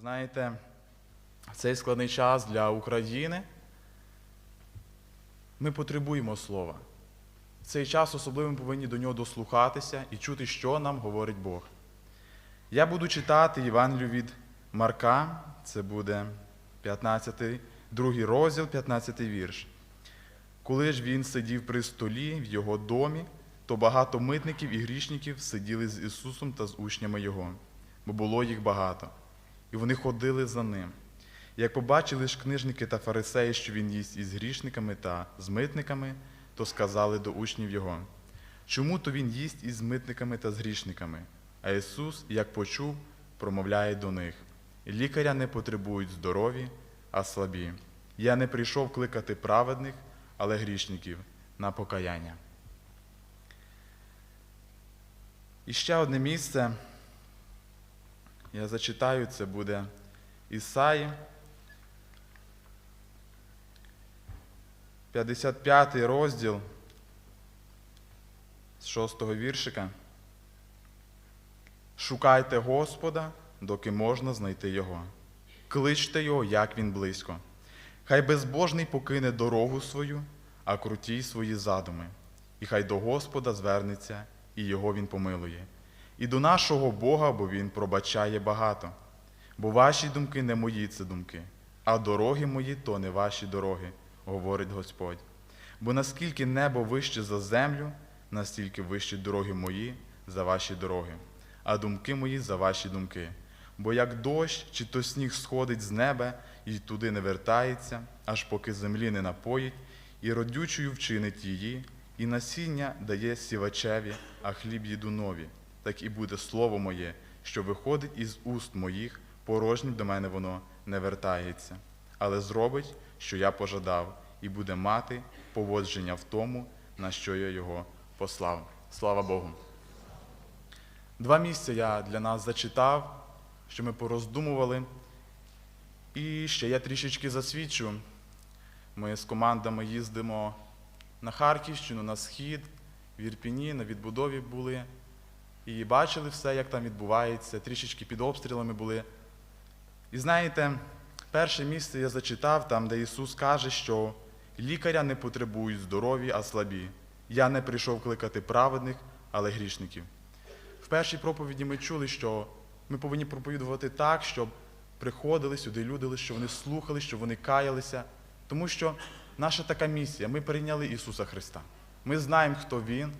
Знаєте, цей складний час для України. Ми потребуємо слова. В цей час особливо ми повинні до нього дослухатися і чути, що нам говорить Бог. Я буду читати Євангелію від Марка, це буде 15, другий розділ, 15 вірш. Коли ж він сидів при столі в його домі, то багато митників і грішників сиділи з Ісусом та з учнями Його, бо було їх багато. І вони ходили за ним. Як побачили ж книжники та фарисеї, що він їсть із грішниками та з митниками, то сказали до учнів Його, чому то він їсть із митниками та з грішниками? А Ісус, як почув, промовляє до них: лікаря не потребують здорові, а слабі. Я не прийшов кликати праведних, але грішників на покаяння. І ще одне місце. Я зачитаю, це буде Ісаї, 55 розділ з 6 віршика. Шукайте Господа, доки можна знайти Його. Кличте Його, як Він близько. Хай безбожний покине дорогу свою, а круті свої задуми. І хай до Господа звернеться, і Його Він помилує. І до нашого Бога, бо Він пробачає багато. Бо ваші думки не мої це думки, а дороги мої то не ваші дороги, говорить Господь. Бо наскільки небо вище за землю, настільки вищі дороги мої за ваші дороги, а думки мої за ваші думки. Бо як дощ чи то сніг сходить з неба і туди не вертається, аж поки землі не напоїть, і родючою вчинить її, і насіння дає сівачеві, а хліб їду нові, так і буде слово моє, що виходить із уст моїх, порожнім до мене воно не вертається, але зробить, що я пожадав, і буде мати поводження в тому, на що я його послав. Слава Богу. Два місця я для нас зачитав, що ми пороздумували. І ще я трішечки засвідчу. Ми з командами їздимо на Харківщину, на схід, в Ірпіні, на відбудові були. І бачили все, як там відбувається, трішечки під обстрілами були. І знаєте, перше місце я зачитав, там, де Ісус каже, що лікаря не потребують здорові, а слабі. Я не прийшов кликати праведних, але грішників. В першій проповіді ми чули, що ми повинні проповідувати так, щоб приходили сюди люди, щоб вони слухали, щоб вони каялися. Тому що наша така місія, ми прийняли Ісуса Христа. Ми знаємо, хто Він,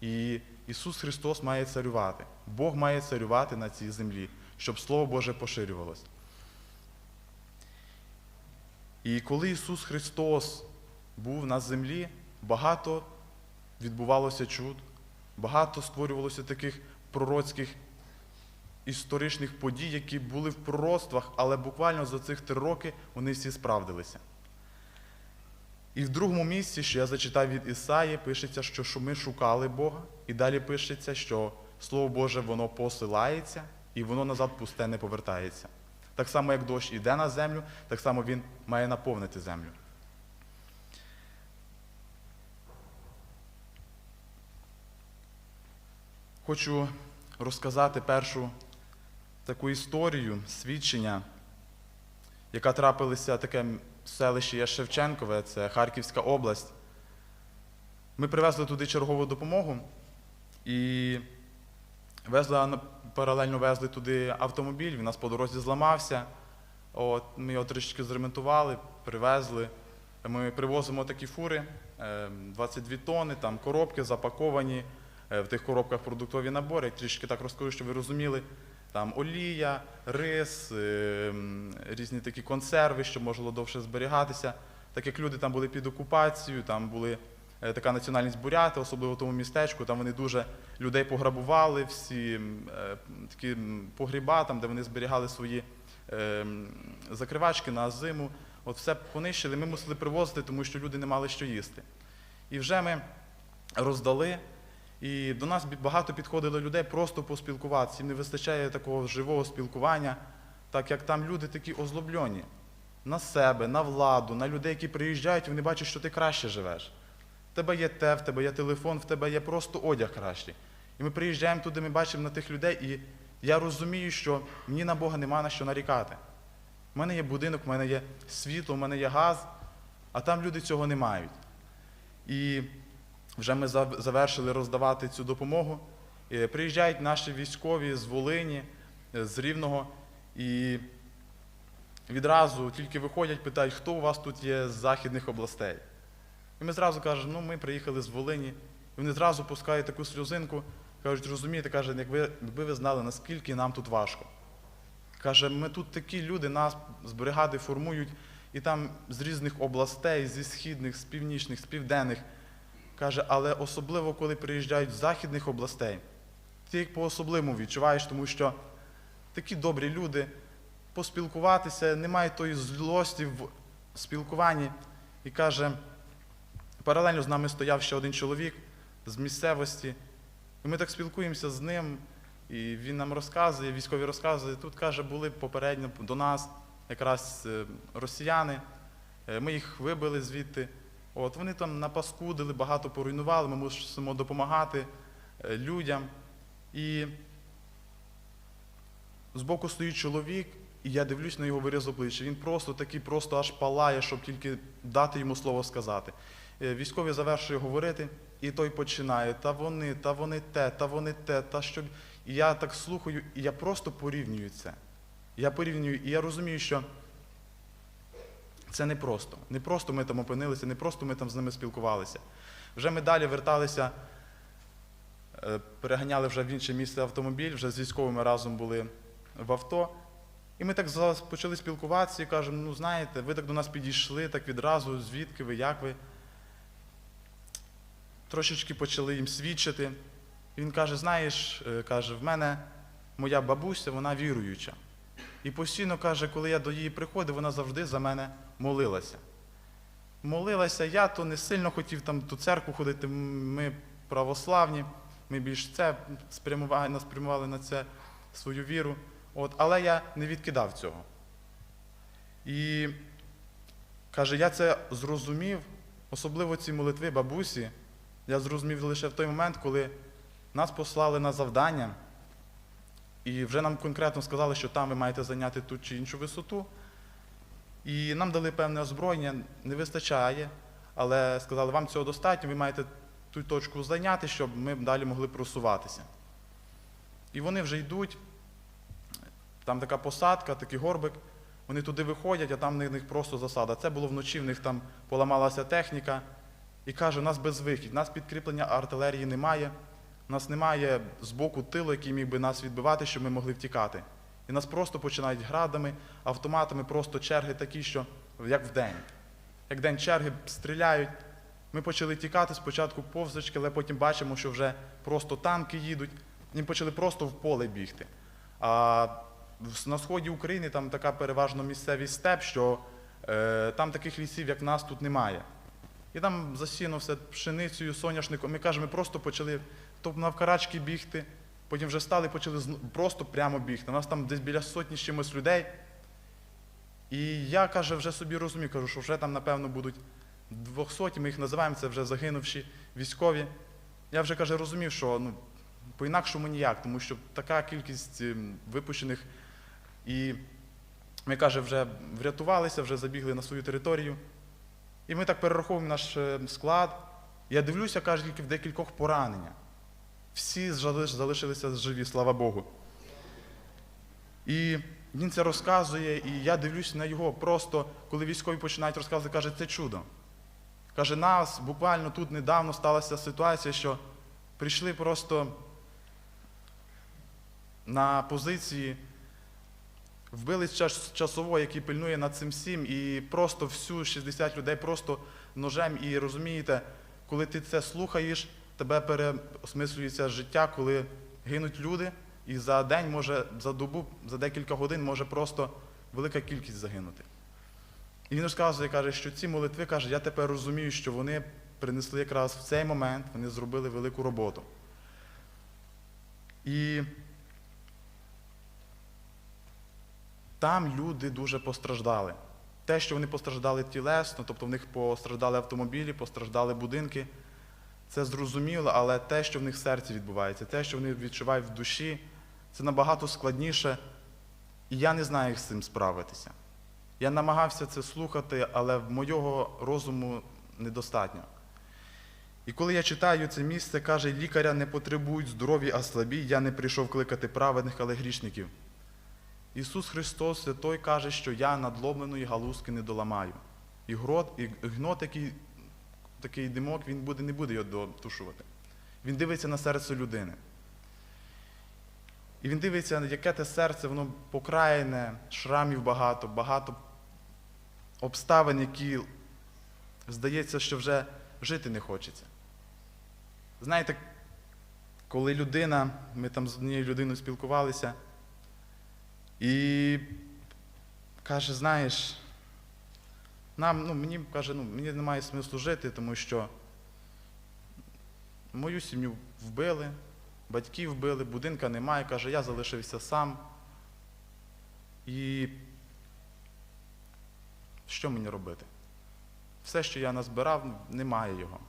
і Ісус Христос має царювати. Бог має царювати на цій землі, щоб Слово Боже поширювалося. І коли Ісус Христос був на землі, багато відбувалося чуд, багато створювалося таких пророцьких історичних подій, які були в пророцтвах, але буквально за цих три роки вони всі справдилися. І в другому місці, що я зачитав від Ісаї, пишеться, що ми шукали Бога, і далі пишеться, що Слово Боже воно посилається і воно назад пусте не повертається. Так само, як дощ іде на землю, так само він має наповнити землю. Хочу розказати першу таку історію, свідчення, яка трапилася таке селище є Шевченкове, це Харківська область. Ми привезли туди чергову допомогу і везли, паралельно везли туди автомобіль, він у нас по дорозі зламався. От, ми його трішки зремонтували, привезли. Ми привозимо такі фури, е, 22 тонни, там коробки запаковані, е, в тих коробках продуктові набори. Трішки так розкажу, щоб ви розуміли. Там олія, рис, е, різні такі консерви, щоб можна довше зберігатися. Так як люди там були під окупацією, там були е, така національність буряти, особливо в тому містечку, там вони дуже людей пограбували, всі е, такі погріба, там, де вони зберігали свої закривачки на зиму. От все понищили, ми мусили привозити, тому що люди не мали що їсти. І вже ми роздали. І до нас багато підходило людей просто поспілкуватися. Їм не вистачає такого живого спілкування, так як там люди такі озлоблені на себе, на владу, на людей, які приїжджають, вони бачать, що ти краще живеш. В тебе є те, в тебе є телефон, в тебе є просто одяг кращий. І ми приїжджаємо туди, ми бачимо на тих людей, і я розумію, що мені на Бога нема на що нарікати. У мене є будинок, у мене є світло, у мене є газ, а там люди цього не мають. І вже ми завершили роздавати цю допомогу. Е, Приїжджають наші військові з Волині, е, з Рівного, і відразу тільки виходять, питають, хто у вас тут є з західних областей. І ми зразу кажемо, ну ми приїхали з Волині. І вони зразу пускають таку сльозинку, кажуть, розумієте, каже, якби, ви знали, наскільки нам тут важко. Каже, ми тут такі люди, нас з бригади формують, і там з різних областей, зі східних, з північних, з південних. Каже, але особливо, коли приїжджають з західних областей, ти їх по-особливому відчуваєш, тому що такі добрі люди, поспілкуватися, немає тої злості в спілкуванні. І каже, паралельно з нами стояв ще один чоловік з місцевості. І ми так спілкуємося з ним, і він нам розказує, військові розказує. Тут каже, були попередньо до нас якраз е, росіяни. Е, Ми їх вибили звідти. От вони там напаскудили, багато поруйнували. Ми мусимо допомагати е, людям. І збоку стоїть чоловік, і я дивлюсь на його виріз обличчя. Він просто такий, просто аж палає, щоб тільки дати йому слово сказати. Е, Військовий завершує говорити, і той починає: та вони, та вони те, та вони те, та що. І я так слухаю, і я просто порівнюю це. Я порівнюю, і я розумію, що це не просто. Не просто ми там опинилися, не просто ми там з ними спілкувалися. Вже ми далі верталися, е, переганяли вже в інше місце автомобіль, вже з військовими разом були в авто. І ми так почали спілкуватися і кажемо, ну знаєте, ви так до нас підійшли, так відразу, звідки ви, як ви. Трошечки почали їм свідчити. І він каже: знаєш, е, каже, в мене моя бабуся, вона віруюча. І постійно каже, коли я до її приходив, вона завжди за мене молилася. Молилася я, то не сильно хотів там ту церкву ходити. Ми православні, ми більш це спрямували, спрямували на це свою віру. От, але я не відкидав цього. І каже, я це зрозумів, особливо ці молитви бабусі, я зрозумів лише в той момент, коли нас послали на завдання, і вже нам конкретно сказали, що там ви маєте зайняти ту чи іншу висоту. І нам дали певне озброєння, не вистачає, але сказали, вам цього достатньо, ви маєте ту точку зайняти, щоб ми далі могли просуватися. І вони вже йдуть, там така посадка, такий горбик, вони туди виходять, а там в них просто засада. Це було вночі, в них там поламалася техніка. І каже, у нас безвихідь, у нас підкріплення артилерії немає, у нас немає з боку тилу, який міг би нас відбивати, щоб ми могли втікати. І нас просто починають градами, автоматами, просто черги такі, що як в день. Як день черги стріляють. Ми почали тікати спочатку повзочки, але потім бачимо, що вже просто танки їдуть, і почали просто в поле бігти. А на сході України там така переважно місцевість степ, що е, там таких лісів, як нас, тут немає. І там засіяно все пшеницею, соняшником. Ми кажемо, ми просто почали то навкарачки бігти, потім вже стали, почали просто прямо бігти. У нас там десь біля сотні з чимось людей. І я каже, вже собі розумію, кажу, що вже там, напевно, будуть 200, ми їх називаємо, це вже загинувші військові. Я вже каже, розумів, що ну, по-інакшому ніяк, тому що така кількість ем, випущених. І ми, каже, вже врятувалися, вже забігли на свою територію. І ми так перераховуємо наш е, склад. Я дивлюся, каже, тільки в декількох поранення. Всі залишилися живі, слава Богу. І він це розказує, і я дивлюся на його просто, коли військові починають розказувати, каже, це чудо. Каже, нас буквально тут недавно сталася ситуація, що прийшли просто на позиції, вбили час, часового, який пильнує над цим всім, і просто всю 60 людей просто ножем. І розумієте, коли ти це слухаєш, тебе переосмислюється життя, коли гинуть люди, і за день може, за добу, за декілька годин може просто велика кількість загинути. І він розказує, каже, що ці молитви, каже, я тепер розумію, що вони принесли якраз в цей момент, вони зробили велику роботу. І там люди дуже постраждали. Те, що вони постраждали тілесно, тобто в них постраждали автомобілі, постраждали будинки, це зрозуміло, але те, що в них в серці відбувається, те, що вони відчувають в душі, це набагато складніше, і я не знаю, як з цим справитися. Я намагався це слухати, але мого розуму недостатньо. І коли я читаю це місце, каже, лікаря не потребують здорові, а слабі, я не прийшов кликати праведних, але грішників. Ісус Христос Святой каже, що я надломленої галузки не доламаю. І гнот, такий, такий димок, він буде, не буде його дотушувати. Він дивиться на серце людини. І він дивиться, яке те серце, воно покраєне, шрамів багато, багато обставин, які здається, що вже жити не хочеться. Знаєте, коли людина, ми там з однією людиною спілкувалися, і каже, знаєш, нам, ну, мені каже, ну, мені немає смислу жити, тому що мою сім'ю вбили, батьків вбили, будинка немає, каже, я залишився сам. І що мені робити? Все, що я назбирав, немає його.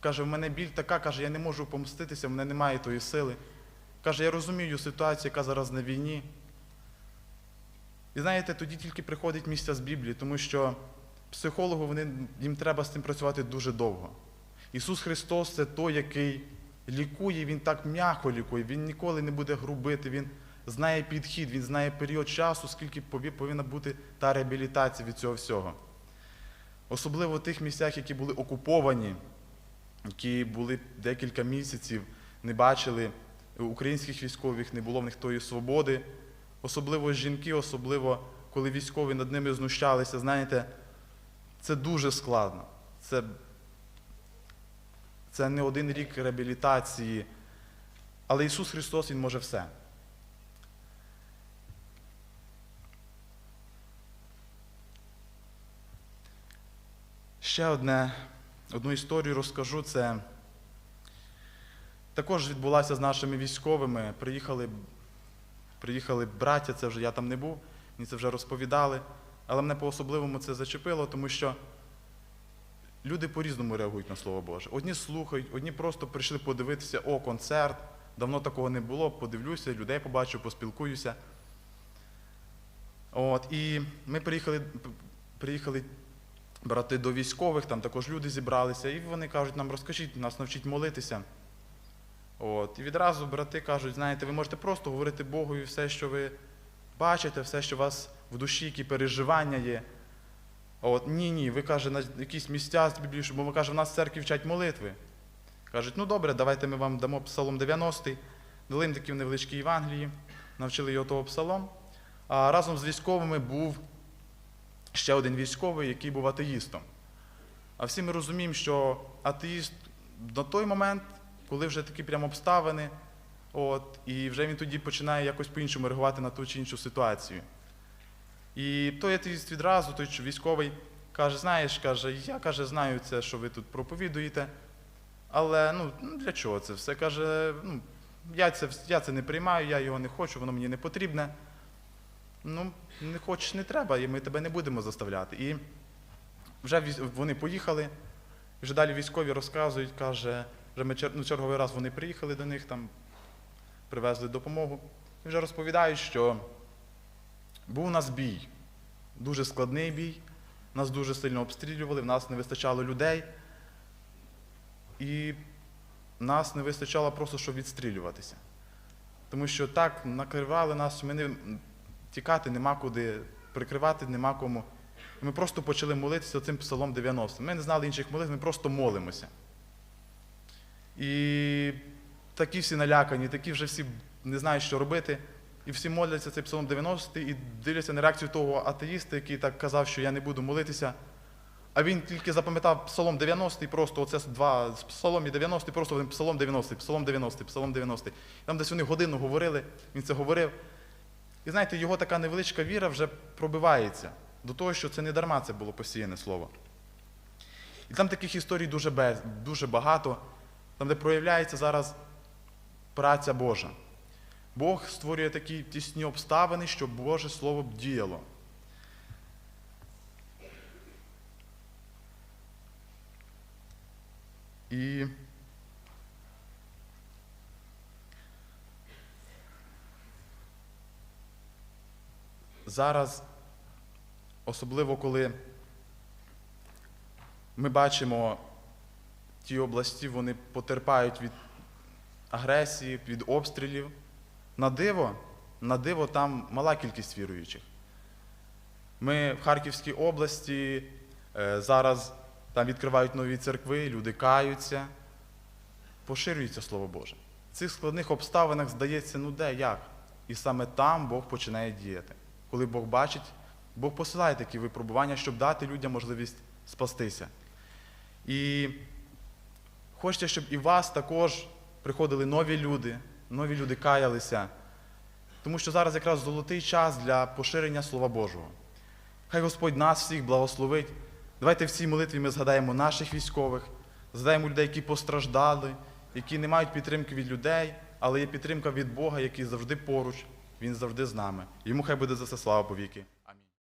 Каже, в мене біль така, каже, я не можу помститися, в мене немає тої сили. Каже, я розумію ситуацію, яка зараз на війні. І знаєте, тоді тільки приходить місця з Біблії, тому що психологу вони, їм треба з цим працювати дуже довго. Ісус Христос це той, який лікує, Він так м'яко лікує, Він ніколи не буде грубити, Він знає підхід, Він знає період часу, скільки повинна бути та реабілітація від цього всього. Особливо в тих місцях, які були окуповані, які були декілька місяців, не бачили українських військових, не було в них тої свободи. Особливо жінки, особливо коли військові над ними знущалися, знаєте, це дуже складно. Це, це не один рік реабілітації. Але Ісус Христос, Він може все. Ще одне, одну історію розкажу. Це також відбулася з нашими військовими. Приїхали, приїхали браття, це вже я там не був, мені це вже розповідали. Але мене по-особливому це зачепило, тому що люди по-різному реагують на Слово Боже. Одні слухають, одні просто прийшли подивитися, о, концерт. Давно такого не було, подивлюся, людей побачу, поспілкуюся. От, І ми приїхали, приїхали брати до військових, там також люди зібралися, і вони кажуть, нам розкажіть, нас навчіть молитися. От, І відразу брати кажуть, знаєте, ви можете просто говорити Богові все, що ви бачите, все, що у вас в душі, які переживання є. От, Ні, ні, ви каже, на якісь місця з Біблії, бо ми каже, в нас в церкві вчать молитви. Кажуть, ну добре, давайте ми вам дамо псалом 90 дали їм такі невеличкі Євангелії, навчили його того псалом. А разом з військовими був ще один військовий, який був атеїстом. А всі ми розуміємо, що атеїст на той момент, коли вже такі прямо обставини, от, і вже він тоді починає якось по-іншому реагувати на ту чи іншу ситуацію. І той атеїст відразу, той військовий, каже, знаєш, каже, я каже, знаю це, що ви тут проповідуєте, але ну, для чого це все? Каже, ну, я це, я це не приймаю, я його не хочу, воно мені не потрібне. Ну, не хочеш, не треба, і ми тебе не будемо заставляти. І вже вони поїхали, вже далі військові розказують, каже, вже ми ну, черговий раз вони приїхали до них, там привезли допомогу. І вже розповідають, що був у нас бій, дуже складний бій, нас дуже сильно обстрілювали, в нас не вистачало людей. І нас не вистачало просто, щоб відстрілюватися. Тому що так накривали нас, ми не, тікати нема куди, прикривати нема кому. Ми просто почали молитися цим псалом 90. Ми не знали інших молитв, ми просто молимося. І такі всі налякані, такі вже всі не знають, що робити. І всі моляться цей псалом 90 і дивляться на реакцію того атеїста, який так казав, що я не буду молитися. А він тільки запам'ятав псалом 90 і просто оце два псалом і 90, просто він псалом 90, псалом 90, псалом 90. Там десь вони годину говорили, він це говорив. І знаєте, його така невеличка віра вже пробивається до того, що це не дарма це було посіяне слово. І там таких історій дуже, дуже багато, там, де проявляється зараз праця Божа. Бог створює такі тісні обставини, щоб Боже Слово б діяло. І зараз, особливо коли ми бачимо ті області, вони потерпають від агресії, від обстрілів. На диво, на диво там мала кількість віруючих. Ми в Харківській області е, зараз там відкривають нові церкви, люди каються, поширюється Слово Боже. В цих складних обставинах здається, ну де, як? І саме там Бог починає діяти. Коли Бог бачить, Бог посилає такі випробування, щоб дати людям можливість спастися. І хочеться, щоб і вас також приходили нові люди, нові люди каялися. Тому що зараз якраз золотий час для поширення Слова Божого. Хай Господь нас всіх благословить. Давайте в цій молитві ми згадаємо наших військових, згадаємо людей, які постраждали, які не мають підтримки від людей, але є підтримка від Бога, який завжди поруч, Він завжди з нами. Йому хай буде за це слава повіки.